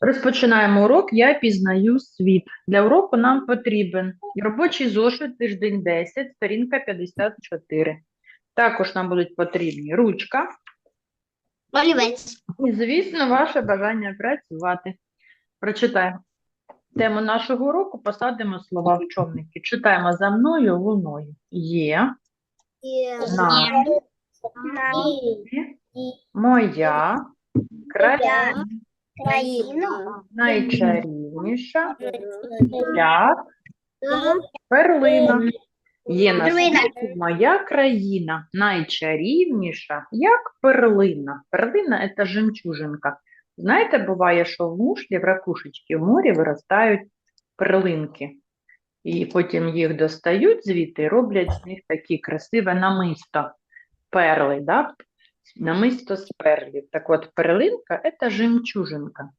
Розпочинаємо урок «Я пізнаю світ». Для уроку нам потрібен робочий зошит, тиждень 10, сторінка 54. Також нам будуть потрібні ручка Олівець. і, звісно, ваше бажання працювати. Прочитаємо тему нашого уроку, посадимо слова в човники. Читаємо за мною луною. Є, на, моя, країна, Країна. найчарівніша, як перлина. Є на світі моя країна, найчарівніша, як перлина. Перлина – це жемчужинка. Знаєте, буває, що в мушлі, в ракушечки в морі виростають перлинки. І потім їх достають звідти і роблять з них такі красиве намисто. Перли, да? Намисто з перлів. Так от, перлинка – це жемчужинка.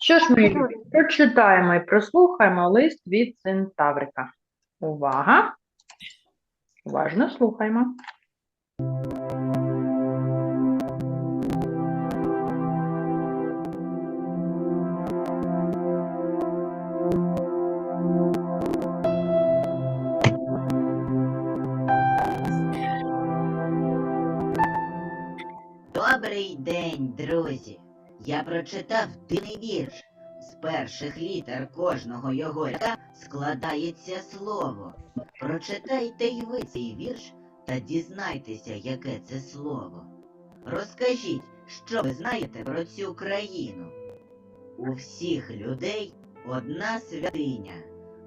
Що ж ми прочитаємо і прослухаємо лист від Центаврика. Увага! Уважно слухаємо. Прочитав дивний вірш. З перших літер кожного його рядка складається слово. Прочитайте й ви цей вірш та дізнайтеся, яке це слово. Розкажіть, що ви знаєте про цю країну. У всіх людей одна святиня,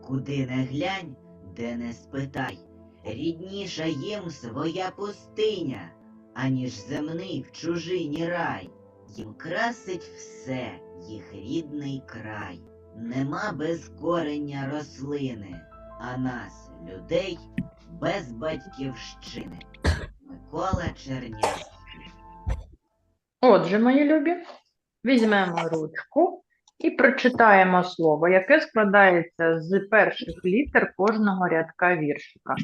куди не глянь, де не спитай. Рідніша їм своя пустиня аніж земний в чужині рай. Їм красить все їх рідний край. Нема без корення рослини, а нас, людей, без батьківщини. Микола Чернявський. Отже, мої любі, візьмемо ручку і прочитаємо слово, яке складається з перших літер кожного рядка віршика.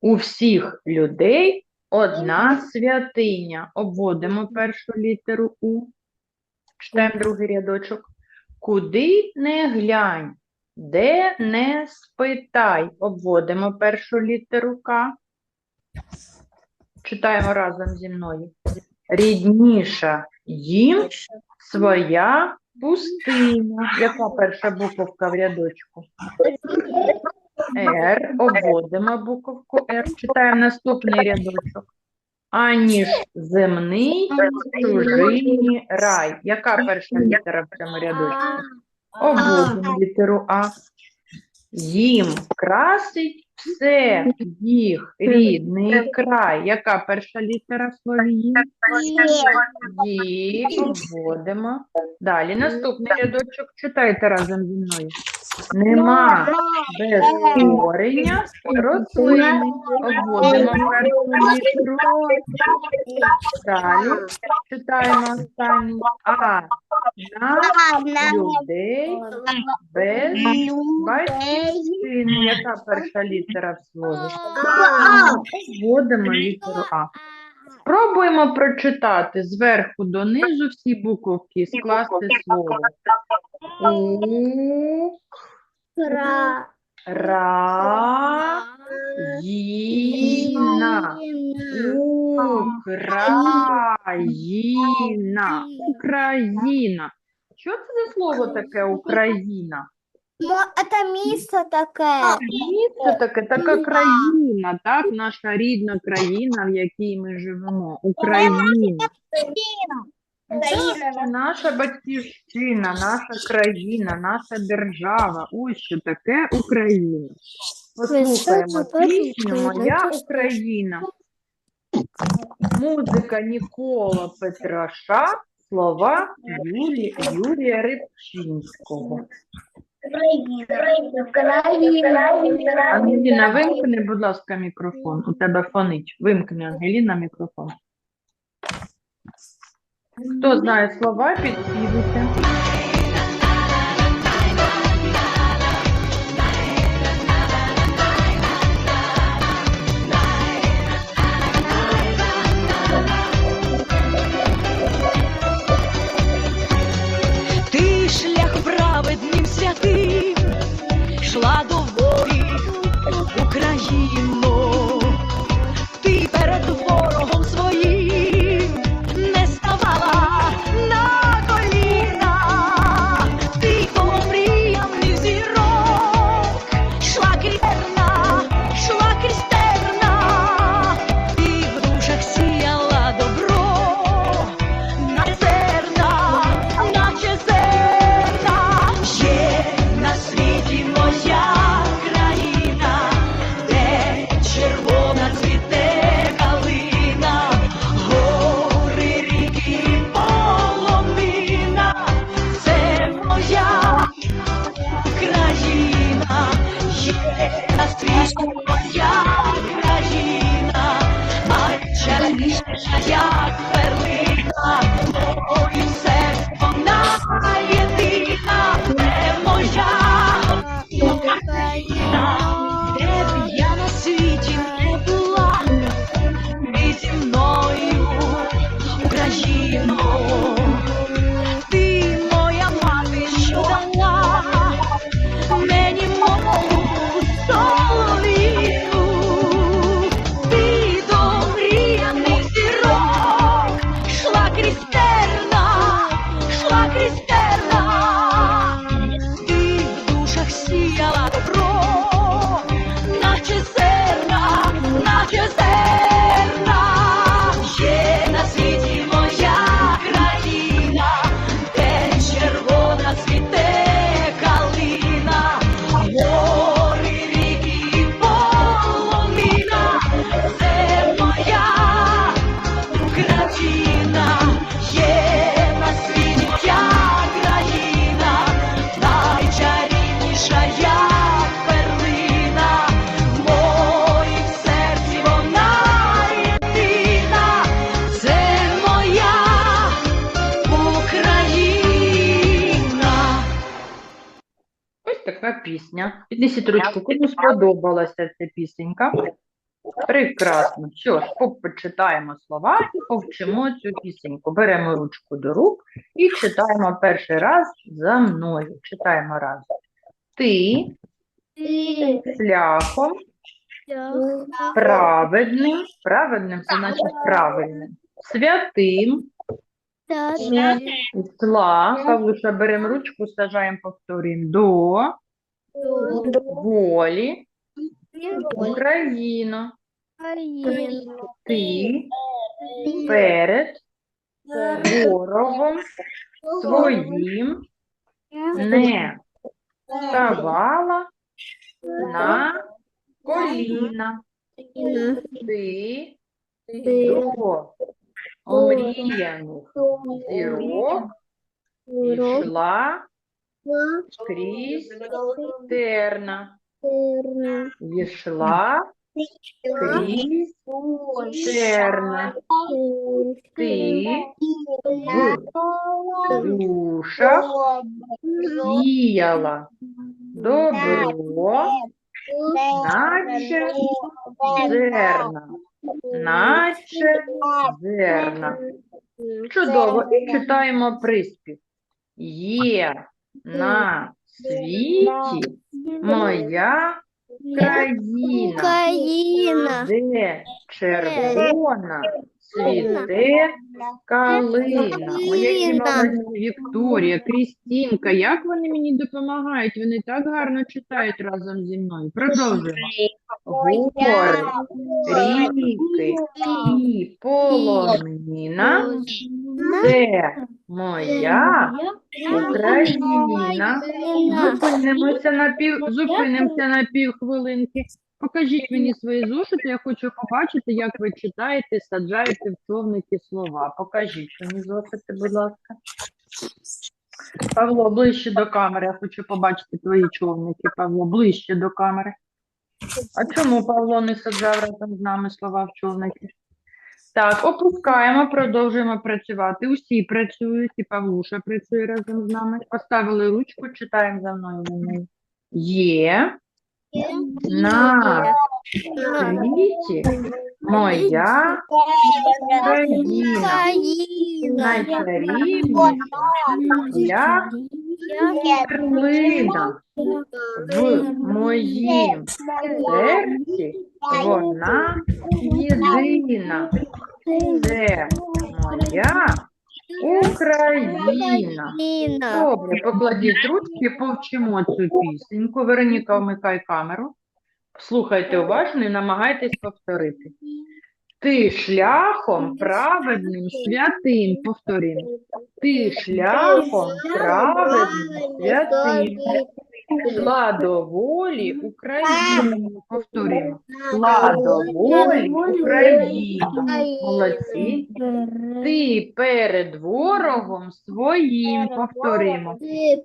У всіх людей одна святиня. Обводимо першу літеру У. Читаємо другий рядочок. Куди не глянь, де не спитай. Обводимо першу літеру К. Читаємо разом зі мною. Рідніша їм своя пустиня. Яка перша буковка в рядочку? Р. Обводимо буковку Р. Читаємо наступний рядочок. Аніж земний чужий рай. Яка перша літера в цьому рядочку? Обводимо літеру А. Їм красить все їх рідний край. Яка перша літера слові «їм»? Є, обводимо. Далі наступний рядочок. Читайте разом зі мною. Нема без корення рослини. Обводимо першу літеру. Далі читаємо останню. А на людей без батьківщини. Яка перша літера в слові? Вводимо літеру А. Спробуємо прочитати зверху донизу всі буковки і скласти слово. У, ра, їна, Україна, Україна. Що це за слово таке Україна? Это місце таке. Місце таке, така країна, так, наша рідна країна, в якій ми живемо. Україна. Це наша батьківщина, наша країна, наша держава. Ось що таке Україна. Послухаємо пісню Моя Україна. Музика Нікола Петраша, слова Юлі, Юрія Рибчинського. Ангеліна, вимкни, будь ласка, мікрофон. У тебе фонить. Вимкни, Ангеліна, мікрофон. Хто знає слова, підспівуйте. Пісня. Піднесіть ручку, кому сподобалася ця пісенька. Прекрасно. Що ж, почитаємо слова і повчимо цю пісеньку. Беремо ручку до рук і читаємо перший раз за мною. Читаємо разом. Ти шляхом праведним, праведним це значить правильним, святим, зла, Павлуша, беремо ручку, сажаємо, повторюємо, до волі, Україна, ти перед ворогом своїм не ставала на коліна. Ти до омріяних зірок йшла крізь терна, йшла крізь терна. Ти. В душах сіяла добро, наче зерна, наче зерна. Чудово. І читаємо приспів. Є на світі моя країна, Україна. де червона цвіте калина. Ой, які молодці, Вікторія, Крістінка, як вони мені допомагають? Вони так гарно читають разом зі мною. Продовжуємо. Гори, ріки і полонина – це моя Україна. Зупинимося на пів, зупинимося на пів хвилинки. Покажіть мені свої зошити, я хочу побачити, як ви читаєте, саджаєте в човники слова. Покажіть мені зошити, будь ласка. Павло, ближче до камери, я хочу побачити твої човники, Павло, ближче до камери. А чому Павло не саджав разом з нами слова в човники? Так, опускаємо, продовжуємо працювати. Усі працюють, і Павлуша працює разом з нами. Поставили ручку, читаємо за мною на неї. Є на світі моя країна, найчарівніша, як перлина. В моїм серці вона єдина. Це моя Україна. Добре, покладіть ручки, повчимо цю пісеньку. Вероніка, вмикай камеру. Слухайте уважно і намагайтесь повторити. Ти шляхом праведним святим, повторимо. Ти шляхом праведним святим. Шла до волі України. Повторюємо. Шла до волі України. Молодці. Ти перед ворогом своїм. Повторюємо. Ти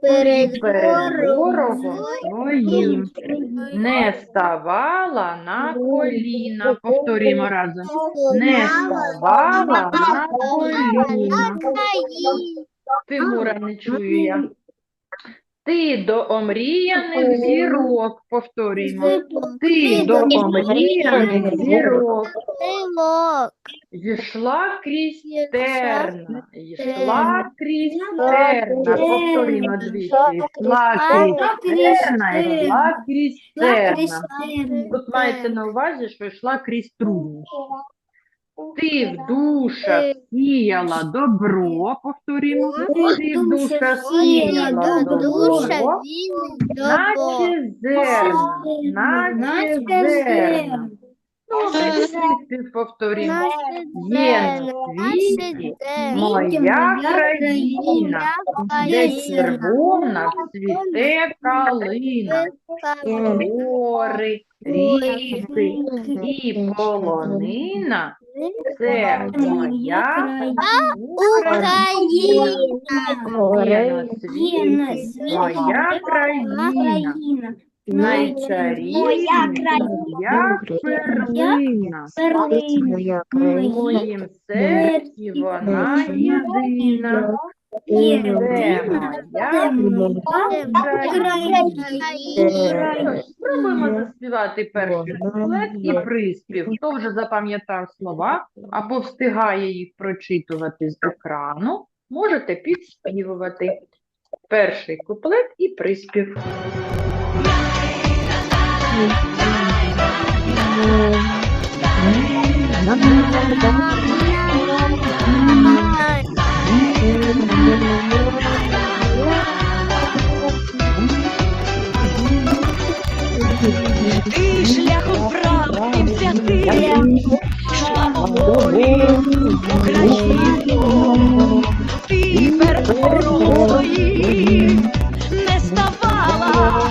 перед ворогом своїм. Не ставала на коліна. Повторюємо разом. Не ставала на коліна. Тимура не чую я. Ти до омріяних зірок, повторюємо. Ти до омріяних зірок. Зійшла крізь терна, йшла крізь терна, повторюємо двічі, йшла крізь терна, йшла крізь терна. Тут мається на увазі, що йшла крізь труднощі. Ти в душах сіяла добро, повторюємо, ти в душах сіяла добро, наче зерна, наче зерна. Ну, приспів повторюємо. Є на світі моя країна, де червона цвіте калина, гори, ріки і полонина. Це моя Україна. Моя країна. світі моя країна, найчарівніша, як перлина. В моїм серці вона єдина. Моя Україна. Спробуємо заспівати перший куплет і приспів. Хто вже запам'ятав слова або встигає їх прочитувати з екрану, можете підспівувати. Перший куплет і приспів. Ти шляхом правди взяти, йшла по волі Україну, ти перед ворогою не ставала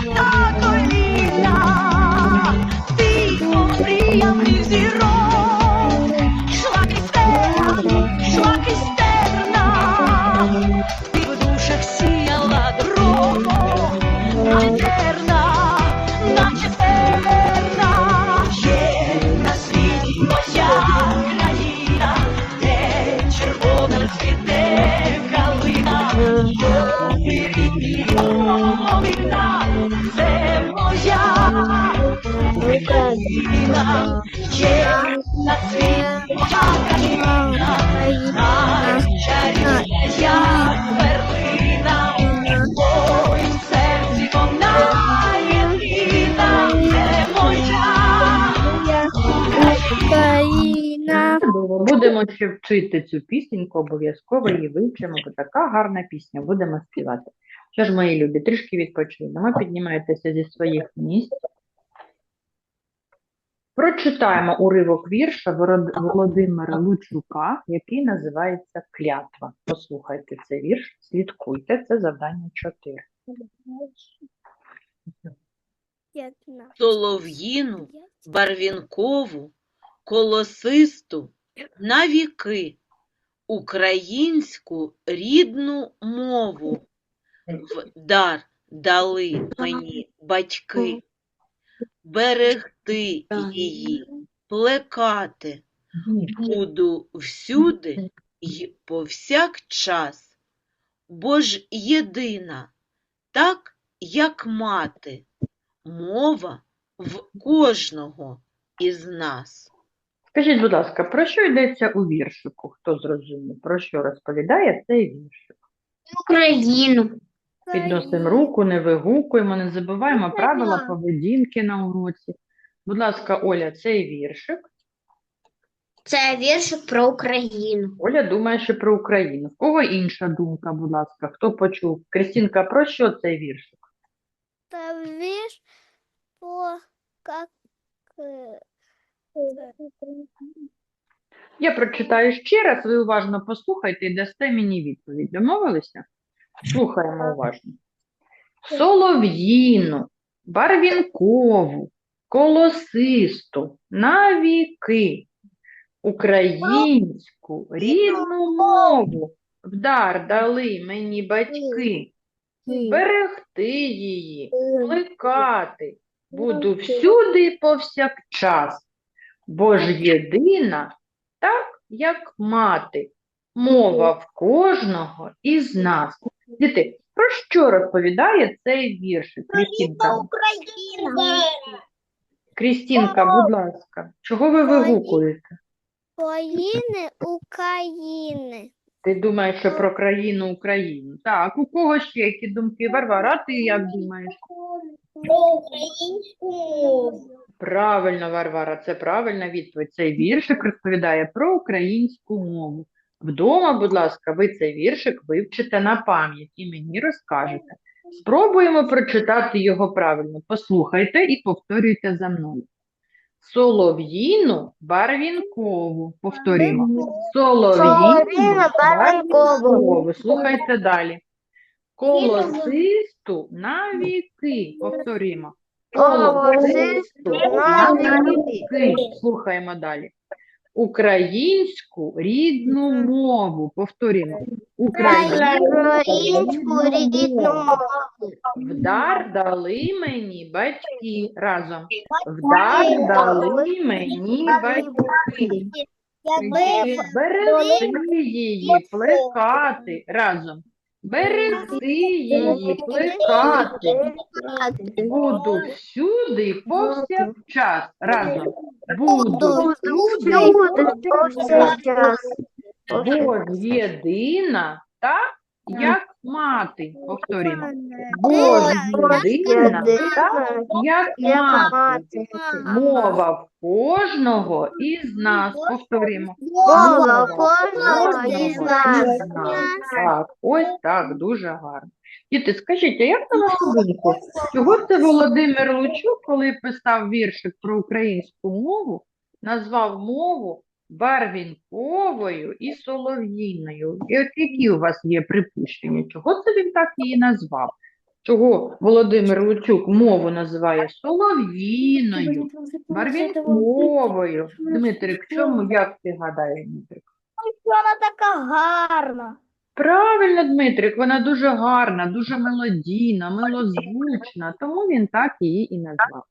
це моя Україна, є на світі моя країна, найчарівніша як перлина, в серці вона єдина, це моя Україна. Будемо ще вчити цю пісеньку, обов'язково її вивчимо, бо така гарна пісня, будемо співати. Що ж, мої любі, трішки відпочинемо, піднімайтеся зі своїх місць. Прочитаємо уривок вірша Володимира Лучука, який називається Клятва. Послухайте цей вірш, слідкуйте, це завдання 4. солов'їну, барвінкову, колосисту, на віки, українську рідну мову в дар дали мені батьки, берегти її, плекати буду всюди й повсякчас, бо ж єдина, так як мати, мова в кожного із нас. Скажіть, будь ласка, про що йдеться у віршику? Хто зрозумів? Про що розповідає цей віршик? Україну. Підносимо руку, не вигукуємо, не забуваємо правила поведінки на уроці. Будь ласка, Оля, цей віршик. Це віршик про Україну. Оля думає, що про Україну. В кого інша думка, будь ласка? Хто почув? Крістінка, про що цей віршик? Це вірш по как Я прочитаю ще раз, ви уважно послухайте і дасте мені відповідь. Домовилися? Слухаємо уважно. Солов'їну, барвінкову, колосисту, навіки, українську, рідну мову в дар дали мені батьки. Берегти її, плекати, буду всюди повсякчас, бо ж єдина, так як мати, мова в кожного із нас. Діти, про що розповідає цей віршик? Крістінка, Україна. Крістінка, будь ласка, чого ви вигукуєте? Країни України. Ти думаєш, що про країну Україну? Так, у кого ще які думки? Варвара, а ти як думаєш? Про українську мову. Правильно, Варвара, це правильна відповідь. Цей віршик розповідає про українську мову. Вдома, будь ласка, ви цей віршик вивчите на пам'ять і мені розкажете. Спробуємо прочитати його правильно. Послухайте і повторюйте за мною. Солов'їну барвінкову. Повторімо. Солов'їну барвінкову. Слухайте далі. Колосисту на віки. Повторімо. Колосисту на віки. Слухаємо далі. Українську рідну мову. Повторімо. Українську рідну мову. Вдар дали мені батьки разом. Вдар дали мені батьки. Берегти її плекати разом. Берегти її плекати. Буду всюди повсякчас разом. Буду всюди повсякчас. Бо єдина, так як мати. Повторімо. Бо ж так як мати. Мова в кожного із нас. Повторімо. Мова кожного із нас. Так, ось так, дуже гарно. Діти, скажіть, а як на вашу думку, чого це Володимир Лучук, коли писав віршик про українську мову, назвав мову барвінковою і солов'їною? І от які у вас є припущення? Чого це він так її назвав? Чого Володимир Лучук мову називає солов'їною, барвінковою? Дмитрик, чому, як ти гадаєш, Дмитрик? Вона така гарна. Правильно, Дмитрик, вона дуже гарна, дуже мелодійна, милозвучна, тому він так її і назвав.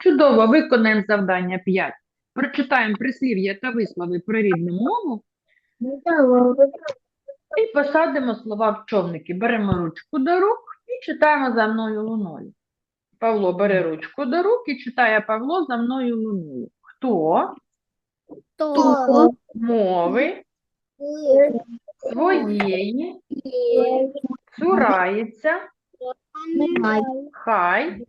Чудово, виконаємо завдання 5. Прочитаємо прислів'я та вислови про рідну мову і посадимо слова в човники. Беремо ручку до рук і читаємо за мною луною. Павло бере ручку до рук і читає Павло за мною луною. Хто То. мови своєї цурається, хай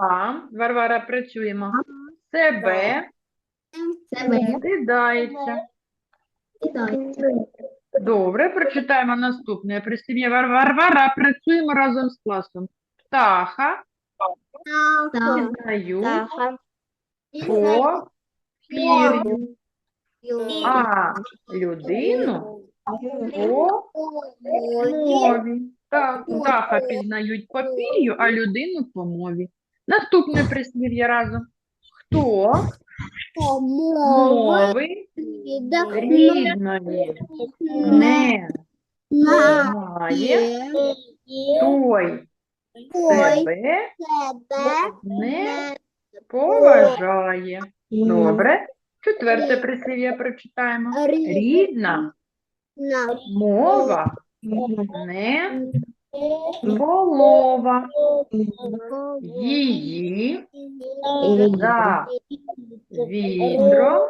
сам, Варвара, працюємо, себе. Стидається. Добре, прочитаємо наступне. Прислів'я. Вар- Варвара, працюємо разом з класом. Птаха. Пізнають по пір'ю, а людину? По мові. Так, птаха пізнають по пір'ю, а людину по мові. Наступне прислів'я разом. Хто мови рідної не знає, той себе не поважає. Добре. Четверте прислів'я прочитаємо. Рідна мова не полова. Її за вітром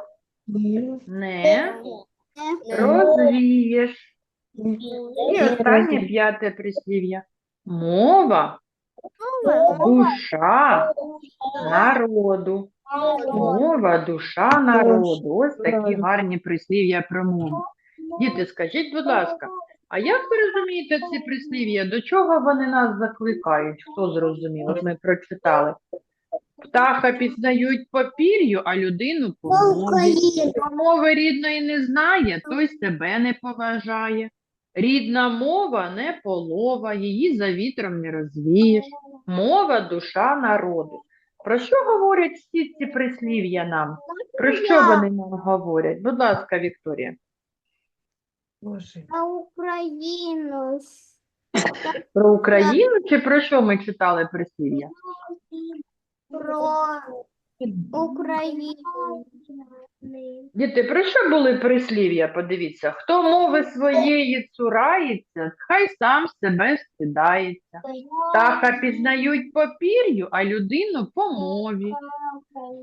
не розвієш. І останнє п'яте прислів'я. Мова душа народу. Мова душа народу. Ось такі гарні прислів'я про мову. Діти, скажіть, будь ласка, а як ви розумієте ці прислів'я? До чого вони нас закликають? Хто зрозумів? От ми прочитали. Птаха пізнають по пір'ю, а людину по мові. Хто мови рідної не знає, той себе не поважає. Рідна мова не полова, її за вітром не розвієш. Мова душа народу. Про що говорять всі ці прислів'я нам? Про що вони нам говорять? Будь ласка, Вікторія. На Україну. Про Україну чи про що ми читали прислів'я? Про Україна. Діти, про що були прислів'я? Подивіться, хто мови своєї цурається, хай сам себе стидається. Птаха пізнають по пір'ю, а людину по мові.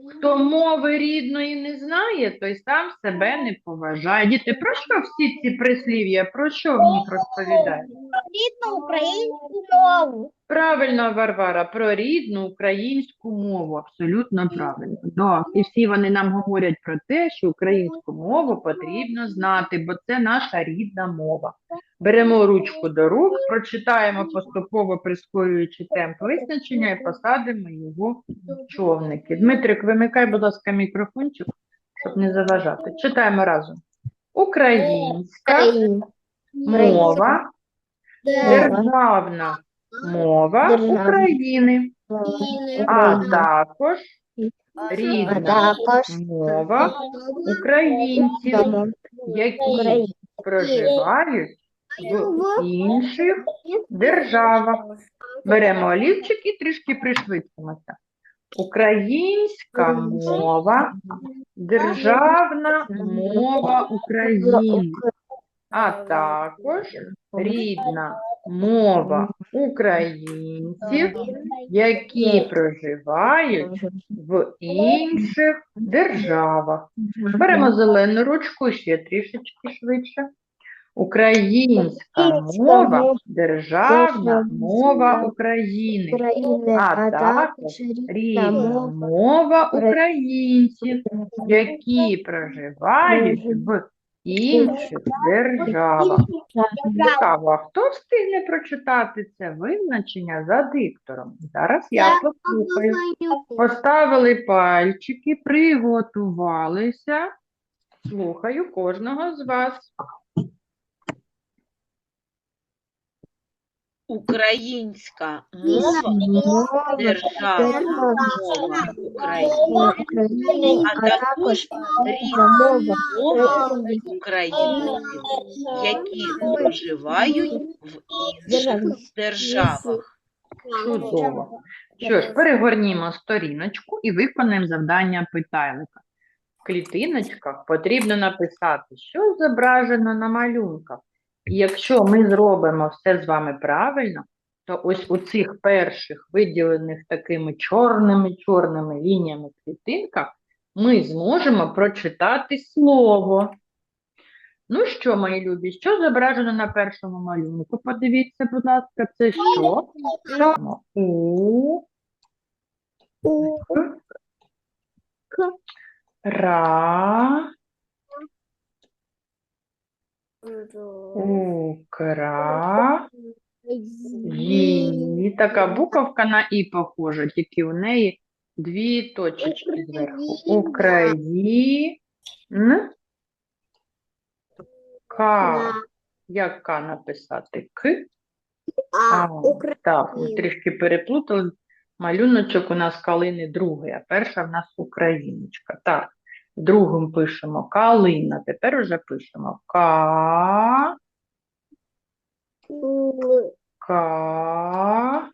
Хто мови рідної не знає, той сам себе не поважає. Діти, про що всі ці прислів'я? Про що в них розповідають? Рідну українську мову. Правильно, Варвара, про рідну українську мову, абсолютно правильно. Так, і всі вони нам говорять про те, що українську мову потрібно знати, бо це наша рідна мова. Беремо ручку до рук, прочитаємо поступово прискорюючи темп визначення і посадимо його в човники. Дмитрик, вимикай, будь ласка, мікрофончик, щоб не заважати. Читаємо разом. Українська мова, державна мова. України, а також рідна мова українців, які проживають в інших державах. Беремо олівчик і трішки пришвидшимося. Українська мова, державна мова України, а також рідна мова українців, які проживають в інших державах. Беремо зелену ручку ще трішечки швидше. Українська мова, державна мова України, а також рідна мова українців, які проживають в інших державах. Цікаво, а хто встигне прочитати це визначення за диктором? Зараз я послухаю. Поставили пальчики, приготувалися. Слухаю кожного з вас. Українська мова, державна мова України, а також рідна мова українців, які проживають в інших державах. Чудово. Що ж, перегорнімо сторіночку і виконаємо завдання питайлика. В клітиночках потрібно написати, що зображено на малюнках. Якщо ми зробимо все з вами правильно, то ось у цих перших виділених такими чорними-чорними лініями клітинках ми зможемо прочитати слово. Ну що, мої любі, що зображено на першому малюнку? Подивіться, будь ласка, це що? У, Ра, Укра, Ї. Така буковка на І похожа, тільки у неї дві точечки зверху. Україн. К. Як К написати? К. А, так, ми трішки переплутали. Малюночок у нас калини другий, а перша в нас україночка. Так, другим пишемо калина. Тепер уже пишемо Ка, Ка,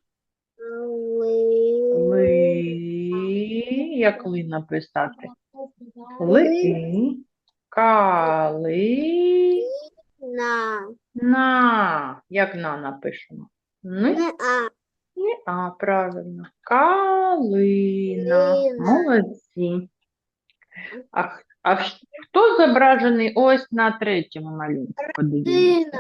Ли. Як ли написати? Ли, кали, на. Як на напишемо? Ни, не а, правильно. Калина. Молодці. А, а хто зображений ось на третьому малюнку? Подивіться.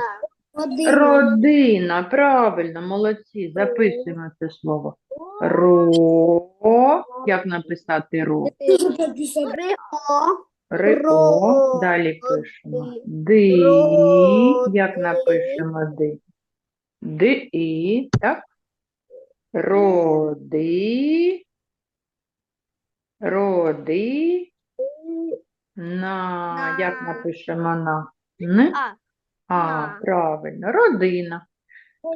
Родина, правильно, молодці. Записуємо це слово. Ро. Як написати ро? Ро. Далі пишемо. Ди. Як напишемо ди? Ди. Так? Роди. Роди. На. Як напишемо на? Н? А, На. правильно. Родина.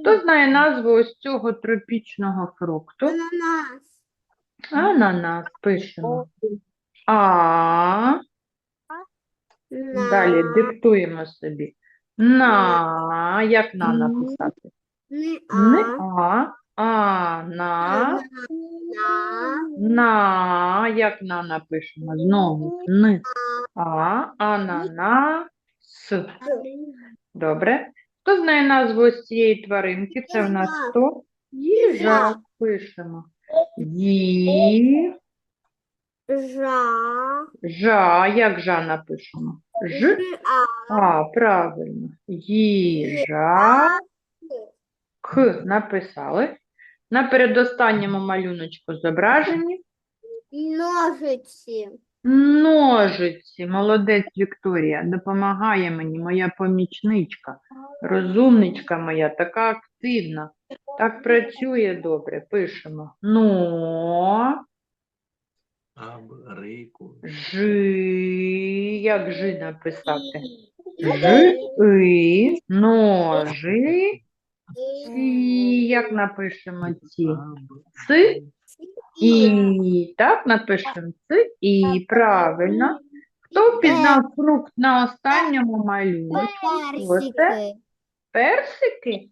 Хто знає назву ось цього тропічного фрукту? Ананас. Ананас Пишемо. А. Далі диктуємо собі. На. Як на написати? Не Не а, а. А, на, На. на, як на напишемо? Знову Н. А, ананас. Добре. Хто знає назву ось цієї тваринки? Це в нас хто? Їжак пишемо. Ї, Жа. жа, як жа напишемо? Ж, А. а, правильно. Їжа, к написали. На передостанньому малюночку зображені Ножиці. ножиці. Молодець Вікторія, допомагає мені моя помічничка, розумничка моя, така активна, так працює добре. Пишемо. Но, Абрику. жи, як жи написати? Ж, и, ножи, ці, як напишемо ці? Ц, і, так напишемо Ц, і, правильно. Хто впізнав фрукт на останньому малюночку? Оце Персики. персики?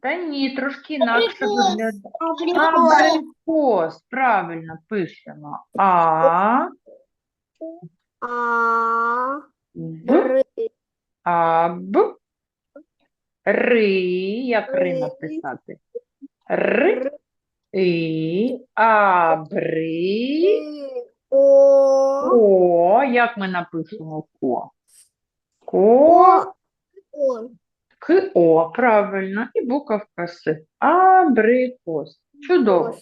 Та ні, трошки інакше виглядає. Абрикос. Абрикос, правильно пишемо. А, А. Б, аб, ри, як ри написати? Р, і, абри, О. ко, як ми напишемо ко? Ко, О. к, о, правильно, і буковка С. Абрикос. Чудово.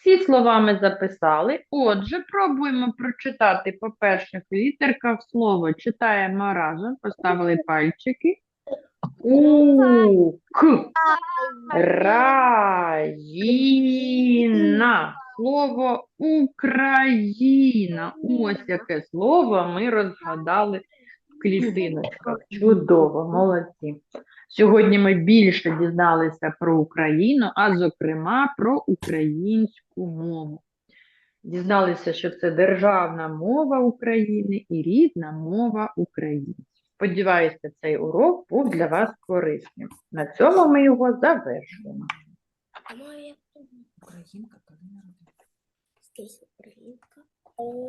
Всі слова ми записали. Отже, пробуємо прочитати по перших літерках слово. Читаємо разом, поставили пальчики. У, раїна. Слово Україна. Ось яке слово ми розгадали в клітиночках. Чудово, молодці. Сьогодні ми більше дізналися про Україну, а зокрема про українську мову. Дізналися, що це державна мова України і рідна мова українців. Сподіваюся, цей урок був для вас корисним. На цьому ми його завершуємо. Здесь Українка. О.